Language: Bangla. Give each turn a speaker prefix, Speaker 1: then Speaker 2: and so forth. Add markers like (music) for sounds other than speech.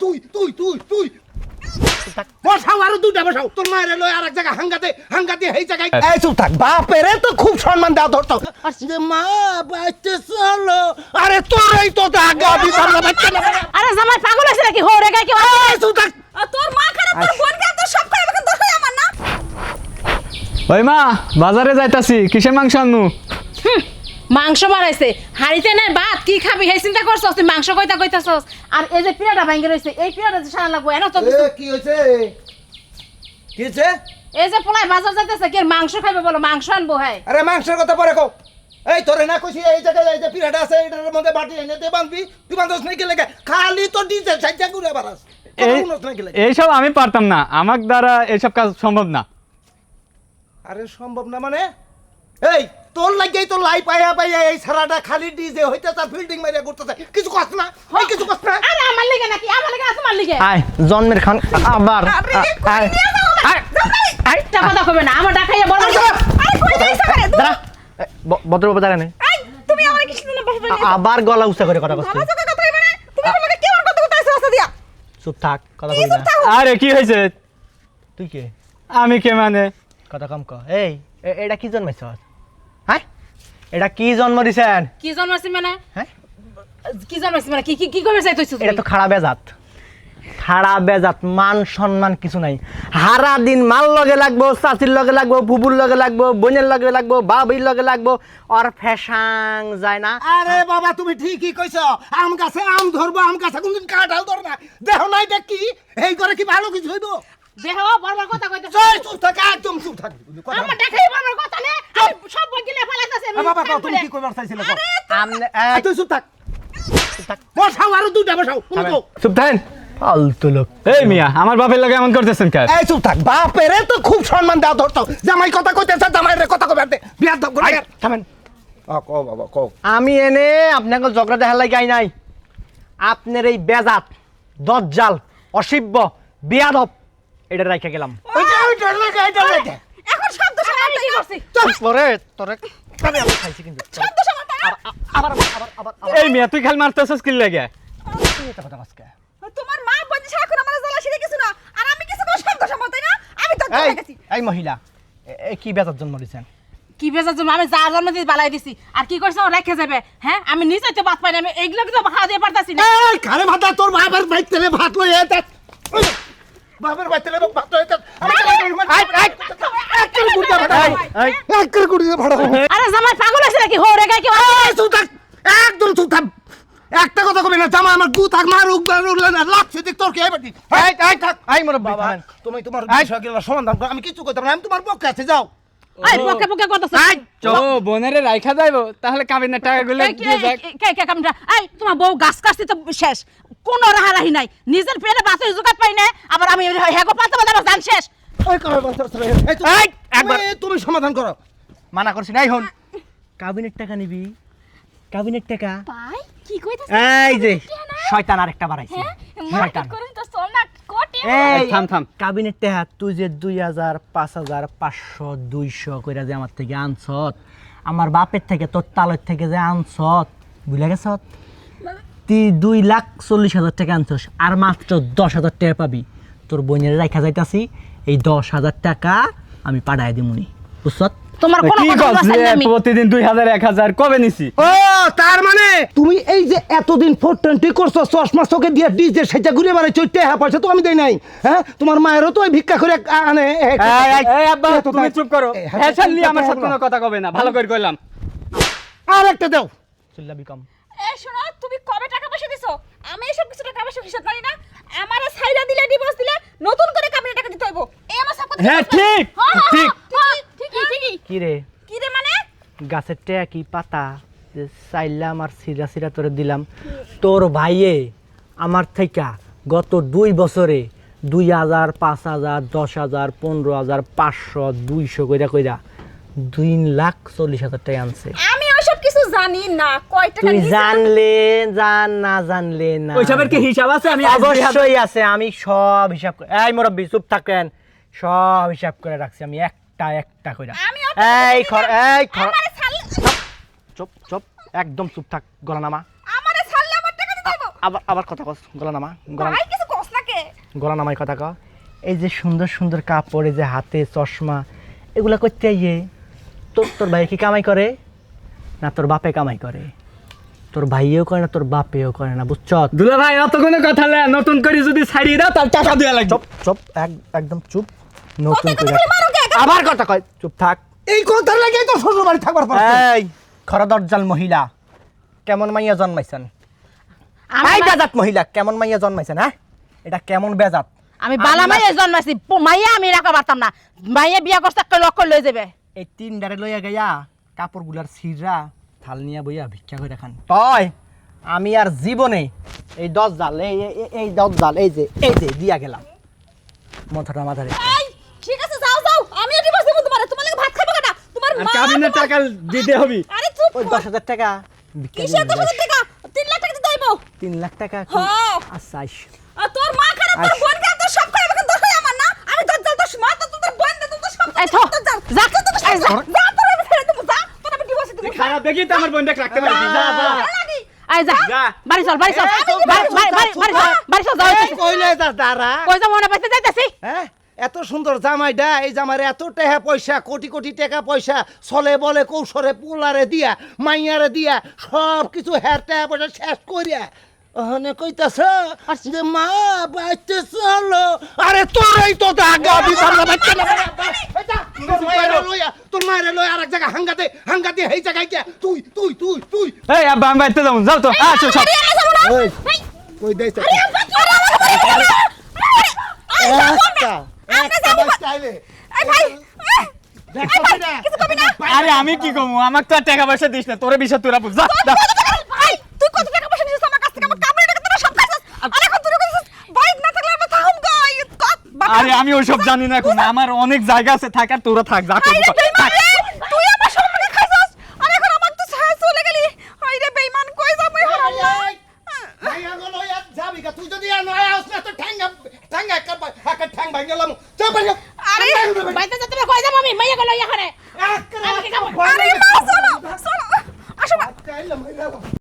Speaker 1: তুই তুই তুই তুই। বসাও আরও দুটা বসাও। তোর মায়ের লয় আর এক জায়গায় হাঙ্গাতে হাঙ্গাতে এই জায়গায় এই চুপ থাক বাপেরে তো খুব সম্মান দেওয়া ধরতো যে মা বাচ্চা চলো। আরে তোরই তো দাগা বাচ্চা না
Speaker 2: আরে জামাই পাগল হয়েছে নাকি? হো রে কি
Speaker 1: এই চুপ থাক।
Speaker 2: তোর মা খারাপ তোর বোন খারাপ তোর সব খারাপ এখন দরকার আমার না?
Speaker 3: ওই মা বাজারে যাইতাছি কিসের মাংস আনু
Speaker 2: মাংস বানাইছে হাড়িতে নাই ভাত কি খাবি? সেই চিন্তা করছস তুই মাংস কইতা কইতাছস। আর এই যে পিড়াটা ভাঙ্গে রইছে এই পিড়াটা যে সারা লাগবো এনো তো
Speaker 1: এ কি হয়েছে কি হয়েছে
Speaker 2: এই যে পোলাই বাজার যাইতেছে কি আর মাংস খাইবে বলো মাংস আনব হ্যাঁ
Speaker 1: আরে মাংসের কথা পরে কও। এই তোরে না কইছি এই জায়গায় এই যে পিরাটা আছে এটার মধ্যে বাটি এনে দে বাঁধবি। তুই বাঁধস নাকি লেগে? খালি তো ডিজেল সাইজা ঘুরে বাড়াস।
Speaker 3: এই
Speaker 1: নাকি লেগে?
Speaker 3: এইসব আমি পারতাম না। আমার দ্বারা এইসব কাজ সম্ভব না।
Speaker 1: আরে সম্ভব না মানে? এই তোর লাগেই তো লাই পাইয়া পাইয়া এই সারাটা খালি ডিজে হইতে তার ফিল্ডিং মারিয়া করতেছে কিছু কষ্ট না এই কিছু কষ্ট না।
Speaker 2: আরে আমার লিগে নাকি? আমার লিগে আছে আমার লিগে।
Speaker 4: আয় জন্মের খান আবার।
Speaker 2: আরে,
Speaker 4: আয়
Speaker 2: জামাই!
Speaker 4: আয়।
Speaker 2: একটা না আমার ডাকাইয়া বড়
Speaker 1: আরে,
Speaker 2: কই যাইছ করে
Speaker 4: দাঁড়া। এ, ভ- ভদ্রবাবু দাঁড়ান।
Speaker 2: তুমি আমার কিছু না বাবা
Speaker 4: আবার গলা উঁচা করে কথা বলছি।
Speaker 2: বাবা কথা কথা মানে তুমি আমাকে কেমন কথা কথা আইছো রাস্তা দিয়া?
Speaker 4: চুপ থাক কথা
Speaker 2: কি
Speaker 4: বলি না।
Speaker 3: আরে কি হয়েছে?
Speaker 4: তুই কে?
Speaker 3: আমি কে মানে?
Speaker 4: কথা কম ক। এই এ- এটা কি জন্মাইছ হ্যাঁ এটা কি জন্ম দিছেন
Speaker 2: কি জন্মাইছি মানে?
Speaker 4: হ্যাঁ?
Speaker 2: কি জন্মাইছি মানে? কি কি কি কইবে চাইতেছো
Speaker 4: এটা তো খারাপ বেজাত। খারাপ বেজাত মান সম্মান কিছু নাই। হারা দিন মাল লগে লাগবো চাচির লগে লাগবো বুবুর লগে লাগবো বোনের লগে লাগবো বাবির লগে লাগবো আর ফ্যাশাং যায় না।
Speaker 1: আরে বাবা তুমি ঠিকই কইছ। আম গাছে আম ধরবো আম গাছে কোনদিন কাঁঠাল ধর না। দেহ নাই দেখ কি এই করে কি ভালো কিছু হইব?
Speaker 2: দেহ বড় কথা কইতেছো।
Speaker 1: চল চুপ থাক একদম চুপ থাক। কথা
Speaker 2: আমার ডাকাই বড় কথা নে আমি সব বগিলে ফেলাইতাছে
Speaker 1: এ বাবা কও তুমি কি কইবার চাইছিলে কও?
Speaker 4: আমনে
Speaker 1: তুই চুপ থাক। বসাও আরও দুইটা বসাও
Speaker 4: চুপ থাকেন? ফালতু লোক।
Speaker 3: এই মিয়া আমার বাপের লাগে এমন করতেছেন কাজ
Speaker 1: এই চুপ থাক। বাপেরে তো খুব সম্মান দেওয়া ধরতো। জামাই কথা কইতেছে জামাইরে কথা কইবার দে। বিয়ার দাও করে
Speaker 4: থামেন।
Speaker 1: কও বাবা কও।
Speaker 4: আমি এনে আপনাকে ঝগড়া দেখার লাগে আই নাই। আপনার এই বেজাত দজ্জাল অসিব্য বিয়াদব এটা রাখা গেলাম।
Speaker 2: এখন শব্দ শোনা কি করছি।
Speaker 4: পরে তোরে। তবে আমি খাইছি কিন্তু। আবার আবার আবার আবার আবার
Speaker 3: এই মিয়া তুই খালি মারতেছিস কি লাগে?
Speaker 4: এটা কথা আজকে
Speaker 2: তোমার মা বলছে সারাক্ষণ আমার জ্বালা শিখে কিছু না। আর আমি কিছু কোনো শব্দ শোনা তাই না? আমি তো গেছি।
Speaker 4: এই মহিলা এ- এ কি বেজাত জন্ম দিয়েছেন
Speaker 2: কি বেজার জন্য আমি যা জন্ম দিয়ে বালাই দিছি। আর কি করছে ও রেখে যাবে হ্যাঁ? আমি নিজে তো ভাত পাই না আমি এগুলো কিন্তু খাওয়া দিয়ে পারতাছি না।
Speaker 1: এই কারে ভাত তোর বাইক তেলে ভাত লই এত বাবার বাইক তেলে ভাত লই এত এক করে গুড়িয়া ভাড়া
Speaker 4: এই, এই।
Speaker 1: এক করে গুড়িয়া ভাড়া
Speaker 2: আরে জামাই পাগল হয়েছে নাকি? হো রে গাই কি
Speaker 1: এই থাক। একদম চুপ থাক। একটা কথা কবি না জামা আমার গু থাক মার উগ উগলে না লাগছে দেখ তোর কি এই বাটি এই এই থাক।
Speaker 4: এই মুরব্বি
Speaker 1: বাবা তুমি তোমার বিষয়গুলো সমাধান করো। আমি কিছু করতে না, আমি তোমার পক্ষে আছে যাও।
Speaker 2: এই পকে পকে কতছ
Speaker 3: ও বোনের রাইখা যাইবো তাহলে কাবিনের টাকাগুলো
Speaker 2: এই
Speaker 3: দিয়ে যাক।
Speaker 2: কে কে কামটা এই তোমার বউ গাছ তো শেষ। কোন রাহারাহি নাই। নিজের পেটে বাসে জোগাত পাই না আবার আমি হেগো পাতে জান শেষ।
Speaker 1: ওই বলতে এই,
Speaker 4: একবার-
Speaker 1: তুমি- তুমি সমাধান করো।
Speaker 4: মানা করছি নাই হন। কাবিনের টাকা নিবি। কাবিনের টাকা।
Speaker 2: পাই কি কইতাছ?
Speaker 4: এই যে শয়তান আরেকটা বাড়াইছে। শয়তান।
Speaker 2: করেন তো চল না
Speaker 4: এই
Speaker 3: থাম, থাম।
Speaker 4: কাবিনের টাকা তুই যে দুই হাজার পাঁচ হাজার পাঁচশো দুইশো করে যে আমার থেকে আনছত আমার বাপের থেকে তোর তালের থেকে যে আনছত বুঝলে গেছত? তুই দুই লাখ চল্লিশ হাজার টাকা আনছস আর মাত্র দশ হাজার টাকা পাবি। তোর বোনের রেখা যাইতাছি এই দশ হাজার টাকা আমি পাঠাই দিমুনি। বুঝছত?
Speaker 2: তোমার কোন
Speaker 3: কি
Speaker 2: কথা বাসাই আমি?
Speaker 3: প্রতিদিন দুই হাজার এক হাজার কবে নিছি?
Speaker 1: ও তার মানে তুমি এই যে এতদিন ফোর টোয়েন্টি করছ চশমা চোখে দিয়ে ডিজে সেটা ঘুরে বেড়াই চৈতে হ্যাঁ পয়সা তো আমি দেই নাই হ্যাঁ? তোমার মায়েরও তো ওই ভিক্ষা করে আনে
Speaker 4: এই, এই,
Speaker 3: এই আব্বা তুমি চুপ করো।
Speaker 1: হাতে
Speaker 3: ফ্যাশন নিয়ে আমার সাথে কোনো কথা কবে না ভালো করে কইলাম।
Speaker 1: আর একটা দাও।
Speaker 4: চিল্লাবি কম।
Speaker 2: এই শোনো তুমি কবে টাকা পয়সা দিছো? আমি এসব কিছু টাকা পয়সা হিসাব জানি না। আমার সাইডা দিলে ডিভোর্স দিলে নতুন করে কাবিনে টাকা দিতে হইব এই আমার সব কথা
Speaker 3: হ্যাঁ ঠিক। ঠিক।
Speaker 2: ঠিকই ঠিকই
Speaker 4: কি রে?
Speaker 2: কি রে মানে?
Speaker 4: গাছের টেয়া কি পাতা? যে চাইলাম আর সিরা সিরা তোরে দিলাম। তোর ভাইয়ে আমার থেকে গত দুই বছরে দুই হাজার পাঁচ হাজার দশ হাজার পনেরো হাজার পাঁচশো দুইশো কইরা কইরা দুই লাখ চল্লিশ হাজার টাকা আনছে।
Speaker 2: আমি ওসব কিছু জানি না। কয় টাকা
Speaker 4: তুই জানলে জান না জানলে না।
Speaker 3: ওইসবের কি হিসাব আছে? আমি
Speaker 4: অবশ্যই আছে আমি সব হিসাব এই মুরব্বী চুপ থাকেন। সব হিসাব করে রাখছি আমি একটা একটা করে
Speaker 2: আমি
Speaker 4: এই খর এই খর। চুপ চুপ একদম চুপ থাক গলা নামা
Speaker 2: আমারে ছাড়লে আমার টাকা দিতে হইব
Speaker 4: আবার আবার কথা কস গলা নামা গলা গলা নামাই কথা ক। এই যে সুন্দর সুন্দর কাপড় এই যে হাতে চশমা এগুলা করতে আইয়ে তোর তোর ভাই কি কামাই করে? না তোর বাপে কামাই করে। তোর ভাইও করে না তোর বাপেও করে না বুঝছ?
Speaker 3: দুলা ভাই অত কোনো কথা না নতুন করে যদি ছাড়িয়ে দাও তার টাকা দেওয়া লাগবে।
Speaker 4: চুপ চুপ এক- একদম চুপ। নতুন করে আবার কথা কয় চুপ থাক।
Speaker 1: এই কথা লাগে তো শ্বশুর বাড়ি থাকবার পর
Speaker 4: এই। খরদরজাল মহিলা কেমন মাইয়া জন্মাইছেন?
Speaker 2: আমি
Speaker 4: বেজাত মহিলা কেমন মাইয়া জন্মাইছেন হ্যাঁ? এটা কেমন বেজাত?
Speaker 2: আমি বালা মাইয়া জন্মাইছি মাইয়া আমি রাখা পারতাম না। মাইয়া বিয়া করতে একটা লক্ষ লই যাবে
Speaker 4: এই তিন ডারে লইয়া গেয়া কাপড়গুলার সিররা থাল নিয়ে বইয়া ভিক্ষা করে খান। তয়। আমি আর জীবনে এই দশ জাল এই এই- দশ জাল এই যে এই যে দিয়া গেলাম। মাথাটা মাথারে
Speaker 2: ঠিক আছে যাও যাও আমি এটি বসে তোমার তোমার লাগে ভাত খাব না তোমার
Speaker 3: আর কাবিনের টাকা দিতে হবে।
Speaker 2: আরে চুপ
Speaker 4: ওই দশ হাজার টাকা। দিস।
Speaker 2: হাজার টাকা? তিন লাখ টাকা দিতে হইবো
Speaker 4: তিন লাখ টাকা কি?
Speaker 2: হ্যাঁ।
Speaker 4: আচ্ছা আইস।
Speaker 2: আর তোর মা খারাপ তোর বোন খারাপ তোর সব খারাপ এখন তোর আমার না? আমি তোর জল তোর মা তোর তোর বোন তোর তোর সব এই থো যা যা। তোর যা যা তোর আমি ফেলে দেবো যা। তোর আমি ডিভোর্স দেবো
Speaker 3: খারাপ দেখি তো আমার বোনটা রাখতে পারবি। যা যা
Speaker 2: আই যা। বাড়ি চল বাড়ি চল বাড়ি বাড়ি বাড়ি চল বাড়ি চল যাও
Speaker 1: কইলে যা দাঁড়া।
Speaker 2: কই যা মনে পাইতে যাইতাছি।
Speaker 1: হ্যাঁ? এত সুন্দর জামাই জামাইডা এই জামারে এত টাকা পয়সা কোটি কোটি টাকা পয়সা চলে বলে কৌশলে পোলারে দিয়া মাইয়ারে দিয়া সব কিছু হ্যার টাকা পয়সা শেষ করিয়া ওখানে কইতাছ যে মা বাইতে চলো। আরে তোরই তো দাগা (laughs) বিচার না। বাইতে তোর মায়েরে মায়েরে আরেক জায়গা হাঙ্গাতে হাঙ্গাতে এই জায়গায় গিয়া তুই তুই তুই তুই।
Speaker 3: এই আব্বা আমি বাইতে যাব যাও তো। সব
Speaker 1: কই দেইছ আইলে দেখো না
Speaker 3: আরে আমি কি কমু? আমার তো আর টাকা পয়সা দিস না। তোরে বিষয় তোরা বুঝ।
Speaker 2: তুই কত টাকা পয়সা নিছিস আমার কাছ থেকে? আমার কামড়ে টাকা তোরা সব খাইছিস। আর এখন তুই কইছিস বাইক না থাকলে আমরা থাকুম
Speaker 3: আরে আমি ওইসব জানি না এখন। আমার অনেক জায়গা আছে থাকার তোরা থাক যা করবি কর। থাক।
Speaker 2: তুই আমার সম্পর্কে খাইছিস আর এখন আমার তো ছায়া চলে গেলি হাই রে বেঈমান কই যাব এখন আল্লাহ
Speaker 1: মাইয়া গলো ইয়া যাবি কা তুই যদি আর নয় আস না তো ঠ্যাঙ্গা ঠ্যাঙ্গা একটা ঠ্যাং ভাঙে গেলাম চুপ করে
Speaker 2: আরে বাইতে যেতে কই যাব আমি? মাইয়া গেল এখানে আমি কি খাব?
Speaker 1: আরে
Speaker 2: মা চলো চলো। আসো মা।
Speaker 1: এলাম এলাম